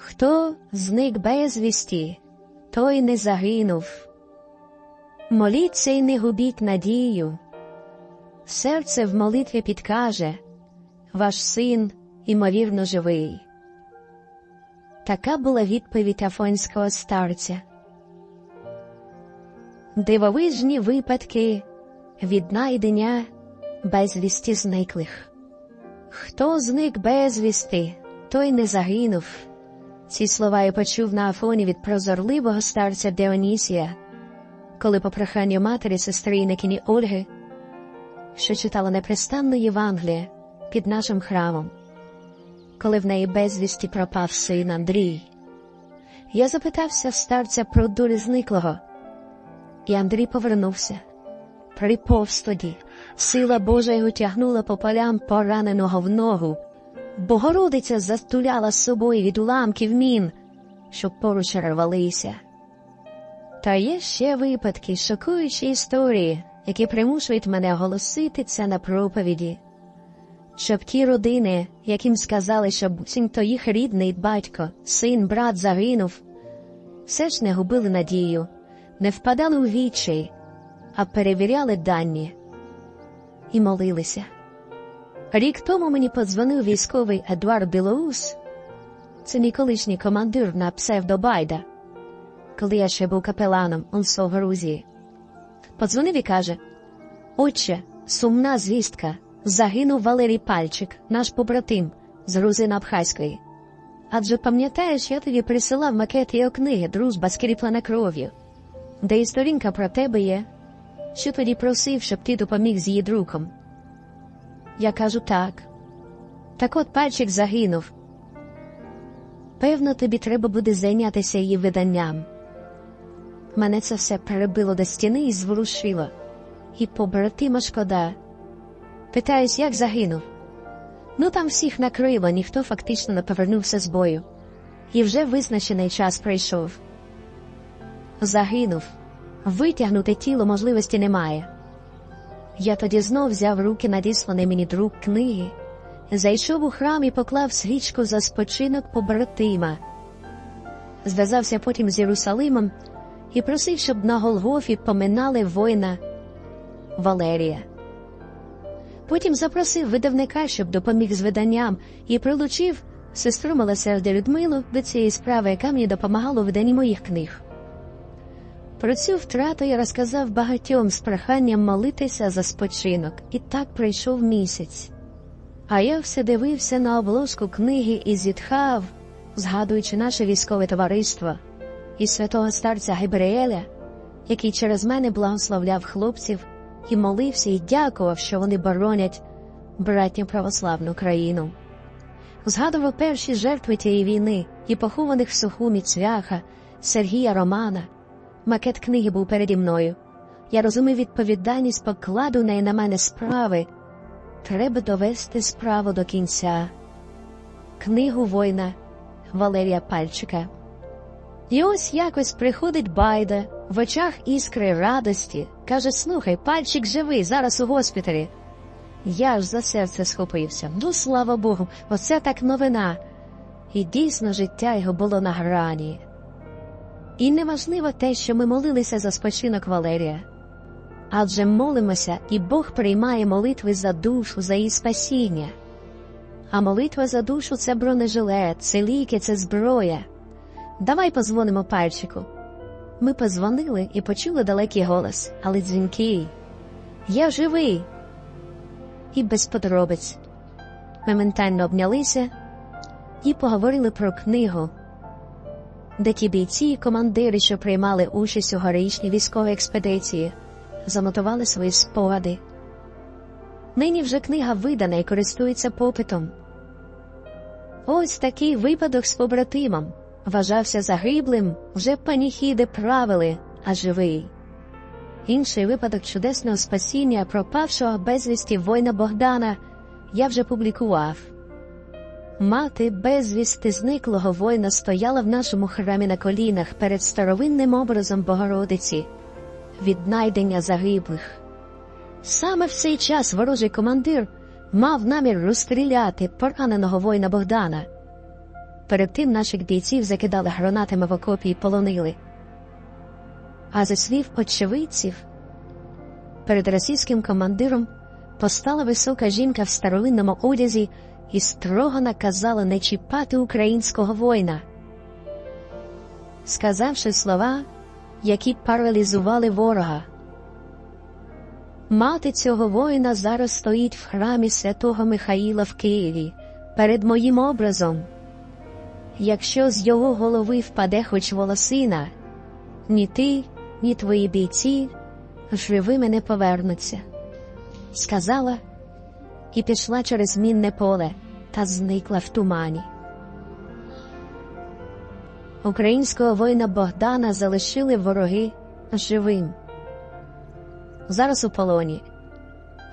Хто зник безвісті, той не загинув. Моліться й не губіть надію. Серце в молитві підкаже, ваш син імовірно живий. Така була відповідь афонського старця. Дивовижні випадки віднайдення безвісті зниклих. Хто зник безвісти, той не загинув. Ці слова я почув на Афоні від прозорливого старця Деонісія, коли по проханню матері сестри Інекіні Ольги, що читала непрестанно Євангеліє під нашим храмом, коли в неї безвісті пропав син Андрій. Я запитався старця про долю зниклого, і Андрій повернувся. Приповз тоді, сила Божа його тягнула по полям пораненого в ногу. Богородиця затуляла з собою від уламків мін, що поруч рвалися. Та є ще випадки, шокуючі історії, які примушують мене оголосити це на проповіді. Щоб ті родини, яким сказали, що буцімто їх рідний батько, син, брат загинув, все ж не губили надію, не впадали у відчай, а перевіряли дані і молилися. Рік тому мені подзвонив військовий Едуард Білоус, це мій колишній командир на псевдобайда, коли я ще був капеланом УНСО в Грузії. Подзвонив і каже: Отче, сумна звістка, загинув Валерій Пальчик, наш побратим з грузин Абхазької. Адже пам'ятаєш, я тобі присилав макет його книги Дружба скріплена кров'ю, де і сторінка про тебе є, що тоді просив, щоб ти допоміг з її друком. Я кажу так. Так от пальчик загинув. Певно, тобі треба буде зайнятися її виданням. Мене це все перебило до стіни і зворушило. І побратима шкода. Питаюсь, як загинув. Ну там всіх накрило, ніхто фактично не повернувся з бою. І вже визначений час прийшов. Загинув. Витягнути тіло можливості немає. Я тоді знов взяв руки надісланий мені друк книги, зайшов у храм і поклав свічку за спочинок побратима. Зв'язався потім з Єрусалимом і просив, щоб на Голгофі поминали воїна Валерія. Потім запросив видавника, щоб допоміг з виданням, і прилучив сестру милосердя Людмилу до цієї справи, яка мені допомагала у виданні моїх книг. Про цю втрату я розказав багатьом з проханням молитися за спочинок, і так пройшов місяць. А я все дивився на обложку книги і зітхав, згадуючи наше військове товариство і святого старця Гебрееля, який через мене благословляв хлопців і молився і дякував, що вони боронять братню православну країну. Згадував перші жертви тієї війни і похованих в Сухумі Цвяха, Сергія Романа. Макет книги був переді мною. Я розумів відповідальність покладеної на мене справи. Треба довести справу до кінця. Книгу воїна Валерія Пальчика. І ось якось приходить байда, в очах іскри радості, каже: Слухай, пальчик живий, зараз у госпіталі. Я ж за серце схопився. Ну, слава Богу, оце так новина. І дійсно життя його було на грані. І неважливо те, що ми молилися за спочинок Валерія, адже молимося, і Бог приймає молитви за душу, за її спасіння. А молитва за душу це бронежилет, це ліки, це зброя. Давай позвонимо пальчику. Ми позвонили і почули далекий голос, але дзвінкий. Я живий. І без подробиць. Ми ментально обнялися і поговорили про книгу де ті бійці і командири, що приймали участь у героїчній військовій експедиції, занотували свої спогади. Нині вже книга видана і користується попитом. Ось такий випадок з побратимом вважався загиблим, вже паніхіди правили, а живий. Інший випадок чудесного спасіння пропавшого безвісті воїна Богдана я вже публікував. Мати безвісти зниклого воїна стояла в нашому храмі на колінах перед старовинним образом Богородиці, віднайдення загиблих. Саме в цей час ворожий командир мав намір розстріляти пораненого воїна Богдана. Перед тим наших бійців закидали гранатами в окопі і полонили. А зі слів очевидців, перед російським командиром постала висока жінка в старовинному одязі і строго наказала не чіпати українського воїна, сказавши слова, які паралізували ворога. Мати цього воїна зараз стоїть в храмі святого Михаїла в Києві перед моїм образом. Якщо з його голови впаде хоч волосина, ні ти, ні твої бійці живими не повернуться, сказала і пішла через мінне поле та зникла в тумані. Українського воїна Богдана залишили вороги живим. Зараз у полоні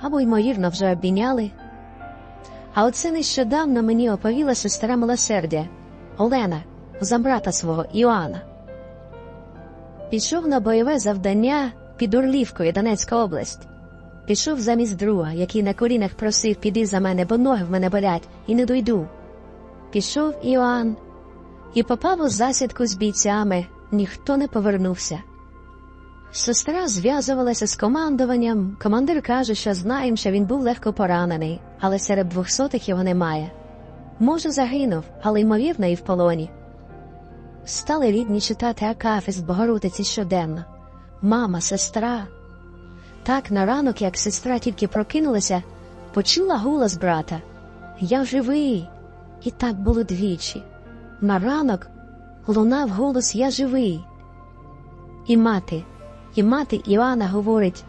або, ймовірно, вже обміняли. А оце нещодавно мені оповіла сестра милосердя Олена за брата свого Іоанна. Пішов на бойове завдання під Орлівкою Донецька область. Пішов замість друга, який на колінах просив піди за мене, бо ноги в мене болять, і не дойду. Пішов Іоанн і попав у засідку з бійцями, ніхто не повернувся. Сестра зв'язувалася з командуванням. Командир каже, що знаєм, що він був легко поранений, але серед двохсотих його немає. Може, загинув, але ймовірно, і в полоні. Стали рідні читати Акафіст Богородиці щоденно. Мама, сестра. Так на ранок, як сестра тільки прокинулася, почула голос брата Я живий. І так було двічі. На ранок лунав голос Я живий. І мати, і мати Іоанна говорить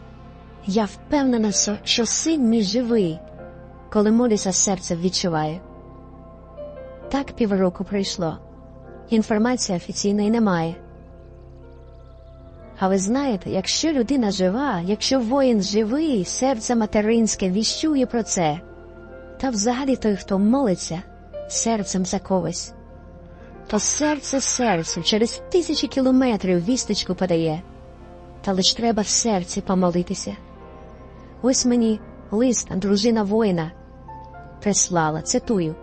Я впевнена, що син мій живий, коли молюся серцем відчуваю. Так півроку пройшло. Інформації офіційної немає. А ви знаєте, якщо людина жива, якщо воїн живий, серце материнське віщує про це, та взагалі той, хто молиться серцем за когось, то серце серцю через тисячі кілометрів вісточку подає, та лиш треба в серці помолитися. Ось мені лист дружина воїна. Прислала, цитую,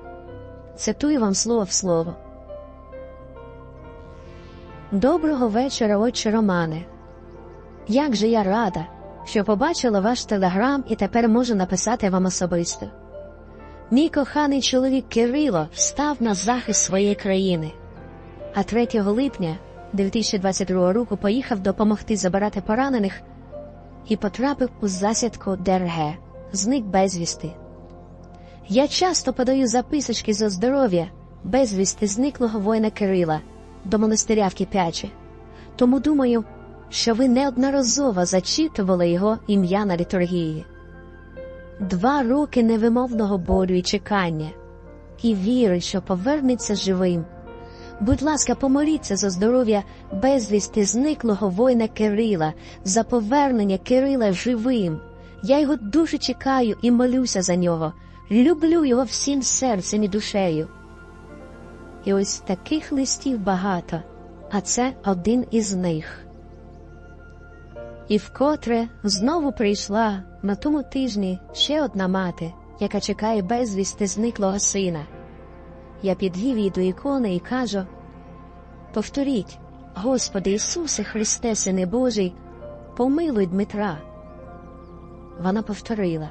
цитую вам слово в слово. Доброго вечора, отче Романе. Як же я рада, що побачила ваш телеграм і тепер можу написати вам особисто. Мій коханий чоловік Кирило встав на захист своєї країни, а 3 липня 2022 року поїхав допомогти забирати поранених і потрапив у засідку ДРГ, зник безвісти. Я часто подаю записочки за здоров'я безвісти зниклого воїна Кирила до монастиря в Кип'ячі. Тому думаю, що ви неодноразово зачитували його ім'я на літургії. Два роки невимовного болю і чекання, і віри, що повернеться живим. Будь ласка, помоліться за здоров'я безвісти зниклого воїна Кирила, за повернення Кирила живим. Я його дуже чекаю і молюся за нього. Люблю його всім серцем і душею. І ось таких листів багато, а це один із них. І вкотре знову прийшла на тому тижні ще одна мати, яка чекає безвісти зниклого сина. Я підвів до ікони і кажу Повторіть, Господи Ісусе Христе, Сине Божий, помилуй Дмитра. Вона повторила.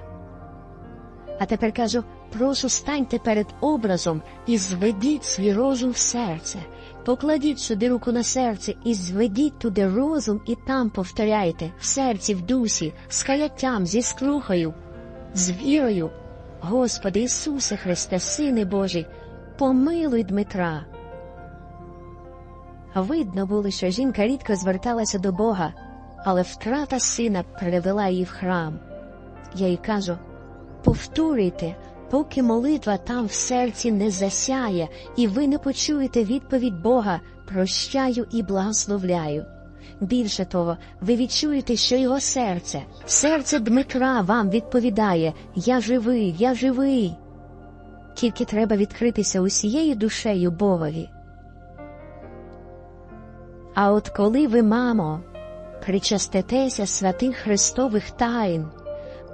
А тепер кажу прошу станьте перед образом і зведіть свій розум в серце, покладіть сюди руку на серце і зведіть туди розум, і там повторяйте в серці, в дусі, з хаяттям, зі скрухою, з вірою. Господи Ісусе Христе, Сине Божий, помилуй Дмитра. Видно було, що жінка рідко зверталася до Бога, але втрата сина привела її в храм. Я їй кажу повторюйте, поки молитва там в серці не засяє, і ви не почуєте відповідь Бога, прощаю і благословляю. Більше того, ви відчуєте, що його серце, серце Дмитра вам відповідає Я живий, я живий. Тільки треба відкритися усією душею Богові. А от коли ви, мамо, причаститеся святих Христових тайн,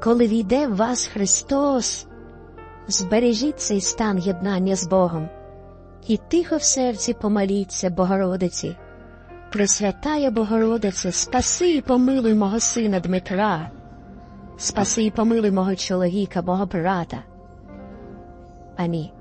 коли війде в вас Христос, збережіть цей стан єднання з Богом, і тихо в серці помоліться Богородиці. Пресвятая Богородице, спаси і помилуй мого сина Дмитра, спаси і помилуй мого чоловіка, мого брата. Амінь.